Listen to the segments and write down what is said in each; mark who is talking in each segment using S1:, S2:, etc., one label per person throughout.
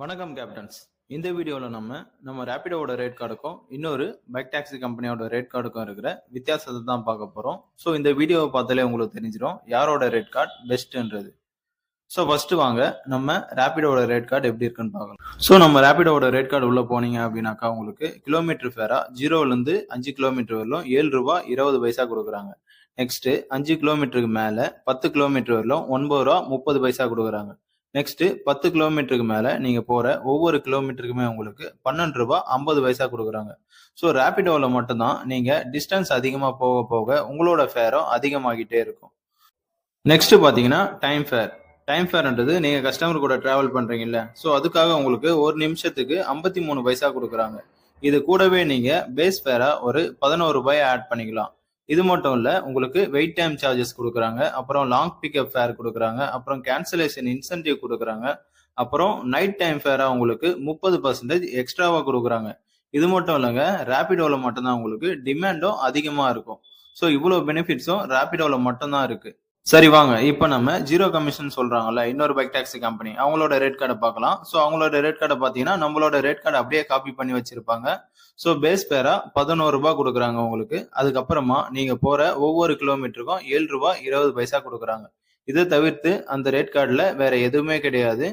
S1: வணக்கம் கேப்டன்ஸ் இந்த வீடியோவில் நம்ம நம்ம ரேபிடோவோட ரேட் கார்டுக்கும் இன்னொரு பைக் டாக்ஸி கம்பெனியோட ரேட் கார்டுக்கும் இருக்கிற வித்தியாசத்தை தான் பார்க்க போகிறோம் ஸோ இந்த வீடியோவை பார்த்தாலே உங்களுக்கு தெரிஞ்சிடும் யாரோட ரேட் கார்டு பெஸ்ட்டுன்றது ஸோ ஃபர்ஸ்ட் வாங்க நம்ம ரேபிடோட ரேட் கார்டு எப்படி இருக்குன்னு பார்க்கலாம். ஸோ நம்ம ரேபிடோட ரேட் கார்டு உள்ளே போனீங்க அப்படின்னாக்கா உங்களுக்கு கிலோமீட்டர் ஃபேராக ஜீரோலேருந்து அஞ்சு கிலோமீட்டர் வரலும் ஏழு ரூபா இருபது பைசா கொடுக்குறாங்க. நெக்ஸ்ட்டு அஞ்சு கிலோமீட்டருக்கு மேலே பத்து கிலோமீட்டர் வரலும் ஒன்பது ரூபா முப்பது பைசா கொடுக்குறாங்க. நெக்ஸ்ட் பத்து கிலோமீட்டருக்கு மேல நீங்க போற ஒவ்வொரு கிலோமீட்டருக்குமே உங்களுக்கு பன்னெண்டு ரூபாய் ஐம்பது பைசா கொடுக்குறாங்க. ஸோ ரேபிடோவில் மட்டும்தான் நீங்க டிஸ்டன்ஸ் அதிகமாக போக போக உங்களோட ஃபேரும் அதிகமாகிட்டே இருக்கும். நெக்ஸ்ட் பாத்தீங்கன்னா டைம் ஃபேர் டைம் ஃபேர்ன்றது நீங்க கஸ்டமர் கூட டிராவல் பண்றீங்கல்ல. ஸோ அதுக்காக உங்களுக்கு ஒரு நிமிஷத்துக்கு ஐம்பத்தி மூணு பைசா கொடுக்குறாங்க. இது கூடவே நீங்க பேஸ் ஃபேரா ஒரு பதினோரு ரூபாய் ஆட் பண்ணிக்கலாம். இது மட்டும் இல்ல உங்களுக்கு வெயிட் டைம் சார்ஜஸ் கொடுக்குறாங்க அப்புறம் லாங் பிக்கப் ஃபேர் கொடுக்குறாங்க அப்புறம் கேன்சலேஷன் இன்சென்டிவ் கொடுக்குறாங்க அப்புறம் நைட் டைம் ஃபேராக உங்களுக்கு முப்பது பர்சன்டேஜ் எக்ஸ்ட்ராவா கொடுக்குறாங்க. இது மட்டும் இல்லைங்க ரேபிடோவில் மட்டும்தான் உங்களுக்கு டிமாண்டும் அதிகமாக இருக்கும். ஸோ இவ்வளோ பெனிஃபிட்ஸும் ரேபிடோவில் மட்டும்தான் இருக்குது சரி வாங்க. இப்போ நம்ம ஜீரோ கமிஷன் சொல்றாங்கல்ல இன்னொரு பைக் டாக்ஸி கம்பெனி அவங்களோட ரேட் கார்டை பார்க்கலாம். ஸோ அவங்களோட ரேட் கார்டை பார்த்தீங்கன்னா நம்மளோட ரேட் கார்டை அப்படியே காப்பி பண்ணி வச்சிருப்பாங்க. ஸோ பேஸ் பேரா பதினோரு ரூபாய் கொடுக்குறாங்க உங்களுக்கு. அதுக்கப்புறமா நீங்க போற ஒவ்வொரு கிலோமீட்டருக்கும் ஏழு ரூபாய் இருபது பைசா கொடுக்குறாங்க. இதை தவிர்த்து அந்த ரேட் கார்டில் வேற எதுவுமே கிடையாது.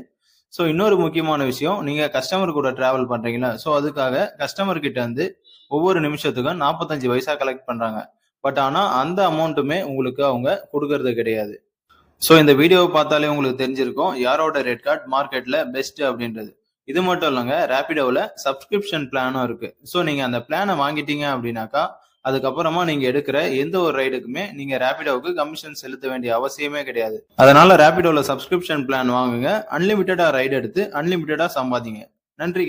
S1: ஸோ இன்னொரு முக்கியமான விஷயம் நீங்க கஸ்டமர் கூட டிராவல் பண்றீங்களா ஸோ அதுக்காக கஸ்டமர் கிட்ட வந்து ஒவ்வொரு நிமிஷத்துக்கும் நாற்பத்தஞ்சு பைசா கலெக்ட் பண்றாங்க. பட் ஆனால் அந்த அமௌண்ட்டுமே உங்களுக்கு அவங்க கொடுக்கறது கிடையாது. ஸோ இந்த வீடியோவை பார்த்தாலே உங்களுக்கு தெரிஞ்சிருக்கும் யாரோட ரேட் கார்டு மார்க்கெட்டில் பெஸ்ட் அப்படின்றது. இது மட்டும் இல்லைங்க ரேபிடோவில் சப்ஸ்கிரிப்ஷன் பிளானும் இருக்கு. ஸோ நீங்க அந்த பிளானை வாங்கிட்டீங்க அப்படின்னாக்கா அதுக்கப்புறமா நீங்க எடுக்கிற எந்த ஒரு ரைடுக்குமே நீங்க ரேபிடோவுக்கு கமிஷன் செலுத்த வேண்டிய அவசியமே கிடையாது. அதனால ரேபிடோவில் சப்ஸ்கிரிப்ஷன் பிளான் வாங்குங்க அன்லிமிட்டடா ரைடு எடுத்து அன்லிமிட்டடா சம்பாதிங்க. நன்றி.